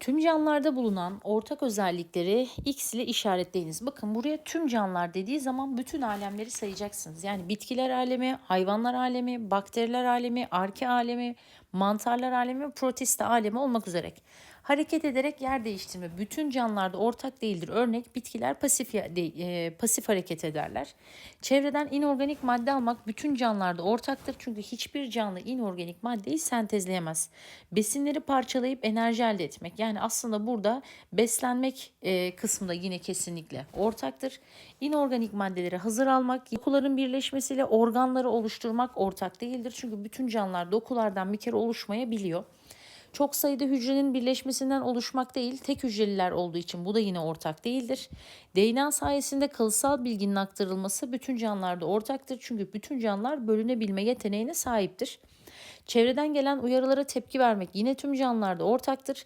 Tüm canlılarda bulunan ortak özellikleri X ile işaretleyiniz. Bakın buraya tüm canlılar dediği zaman bütün alemleri sayacaksınız. Yani bitkiler alemi, hayvanlar alemi, bakteriler alemi, arke alemi, mantarlar alemi, protista alemi olmak üzere. Hareket ederek yer değiştirme bütün canlılarda ortak değildir. Örnek bitkiler pasif, e, pasif hareket ederler. Çevreden inorganik madde almak bütün canlılarda ortaktır. Çünkü hiçbir canlı inorganik maddeyi sentezleyemez. Besinleri parçalayıp enerji elde etmek. Yani aslında burada beslenmek e, kısmında yine kesinlikle ortaktır. İnorganik maddeleri hazır almak, dokuların birleşmesiyle organları oluşturmak ortak değildir. Çünkü bütün canlılar dokulardan bir kere oluşmayabiliyor. Çok sayıda hücrenin birleşmesinden oluşmak değil, tek hücreliler olduğu için bu da yine ortak değildir. DNA sayesinde kalıtsal bilginin aktarılması bütün canlılarda ortaktır. Çünkü bütün canlılar bölünebilme yeteneğine sahiptir. Çevreden gelen uyarılara tepki vermek yine tüm canlılarda ortaktır.